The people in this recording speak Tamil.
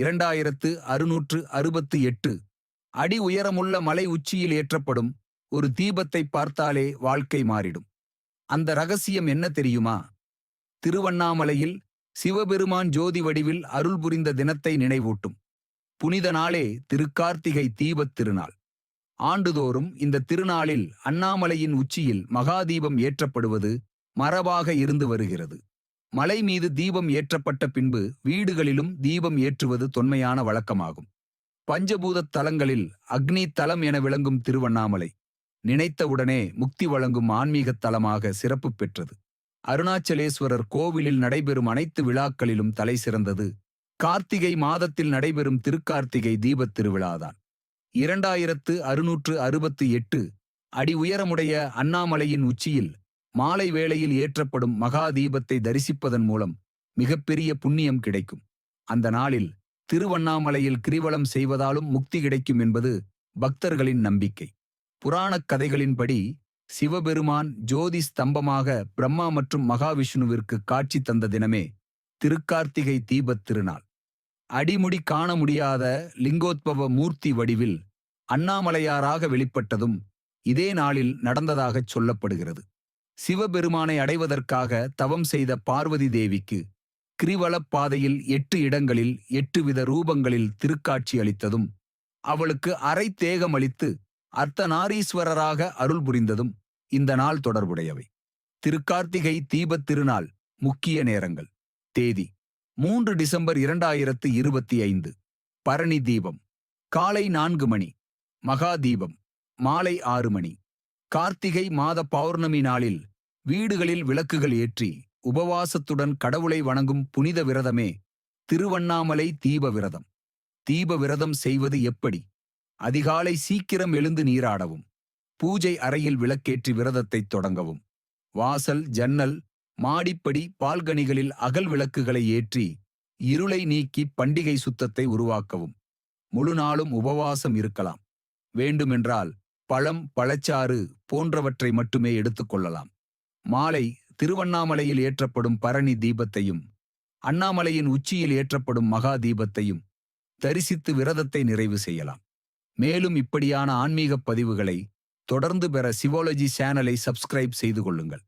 இரண்டாயிரத்து அறுநூற்று அறுபத்து எட்டு. அடி உயரமுள்ள மலை உச்சியில் ஏற்றப்படும் ஒரு தீபத்தை பார்த்தாலே வாழ்க்கை மாறிடும். அந்த ரகசியம் என்ன தெரியுமா? திருவண்ணாமலையில் சிவபெருமான் ஜோதி வடிவில் அருள் புரிந்த தினத்தை நினைவூட்டும். புனித நாளே திருக்கார்த்திகை தீபத் திருநாள். ஆண்டுதோறும் இந்த திருநாளில் அண்ணாமலையின் உச்சியில் மகாதீபம் ஏற்றப்படுவது மரபாக இருந்து வருகிறது. மலை மீது தீபம் ஏற்றப்பட்ட பின்பு வீடுகளிலும் தீபம் ஏற்றுவது தொன்மையான வழக்கமாகும். பஞ்சபூதத் தலங்களில் அக்னி தலம் என விளங்கும் திருவண்ணாமலை நினைத்தவுடனே முக்தி வழங்கும் ஆன்மீகத் தலமாக சிறப்பு பெற்றது. அருணாச்சலேஸ்வரர் கோவிலில் நடைபெறும் அனைத்து விழாக்களிலும் தலை சிறந்தது. கார்த்திகை மாதத்தில் நடைபெறும் திருக்கார்த்திகை தீபத் திருவிழாதான். இரண்டாயிரத்து அறுநூற்று அறுபத்து எட்டு அடி உயரமுடைய அண்ணாமலையின் உச்சியில் மாலை வேளையில் ஏற்றப்படும் மகா தீபத்தை தரிசிப்பதன் மூலம் மிகப்பெரிய புண்ணியம் கிடைக்கும். அந்த நாளில் திருவண்ணாமலையில் கிரிவலம் செய்வதாலும் முக்தி கிடைக்கும் என்பது பக்தர்களின் நம்பிக்கை. புராணக் கதைகளின்படி சிவபெருமான் ஜோதி ஸ்தம்பமாக பிரம்மா மற்றும் மகாவிஷ்ணுவிற்கு காட்சி தந்த தினமே திருக்கார்த்திகை தீபத் திருநாள். அடிமுடி காண முடியாத லிங்கோத்பவ மூர்த்தி வடிவில் அண்ணாமலையாராக வெளிப்பட்டதும் இதே நாளில் நடந்ததாகச் சொல்லப்படுகிறது. சிவபெருமானை அடைவதற்காக தவம் செய்த பார்வதி தேவிக்கு கிரிவலப் பாதையில் எட்டு இடங்களில் எட்டு வித ரூபங்களில் திருக்காட்சி அளித்ததும் அவளுக்கு அரை தேகமளித்து அர்த்தநாரீஸ்வரராக அருள் புரிந்ததும் இந்த நாள் தொடர்புடையவை. திருக்கார்த்திகை தீபத் திருநாள் முக்கிய நேரங்கள். தேதி மூன்று டிசம்பர் இரண்டாயிரத்து இருபத்தி ஐந்து. பரணி தீபம். காலை நான்கு மணி. மகா தீபம். மாலை ஆறு மணி. கார்த்திகை மாத பௌர்ணமி நாளில் வீடுகளில் விளக்குகள் ஏற்றி உபவாசத்துடன் கடவுளை வணங்கும் புனித விரதமே திருவண்ணாமலை தீப விரதம். தீப விரதம் செய்வது எப்படி? அதிகாலை சீக்கிரம் எழுந்து நீராடவும். பூஜை அறையில் விளக்கேற்றி விரதத்தைத் தொடங்கவும். வாசல் ஜன்னல் மாடிப்படி பால்கனிகளில் அகல் விளக்குகளை ஏற்றி இருளை நீக்கி பண்டிகை சுத்தத்தை உருவாக்கவும். முழு நாளும் உபவாசம் இருக்கலாம். வேண்டுமென்றால் பழம் பழச்சாறு போன்றவற்றை மட்டுமே எடுத்துக்கொள்ளலாம் மாலை திருவண்ணாமலையில் ஏற்றப்படும் பரணி தீபத்தையும் அண்ணாமலையின் உச்சியில் ஏற்றப்படும் மகா தீபத்தையும் தரிசித்து விரதத்தை நிறைவு செய்யலாம். மேலும் இப்படியான ஆன்மீகப் பதிவுகளை தொடர்ந்து பெற சிவாலஜி சேனலை சப்ஸ்கிரைப் செய்து கொள்ளுங்கள்.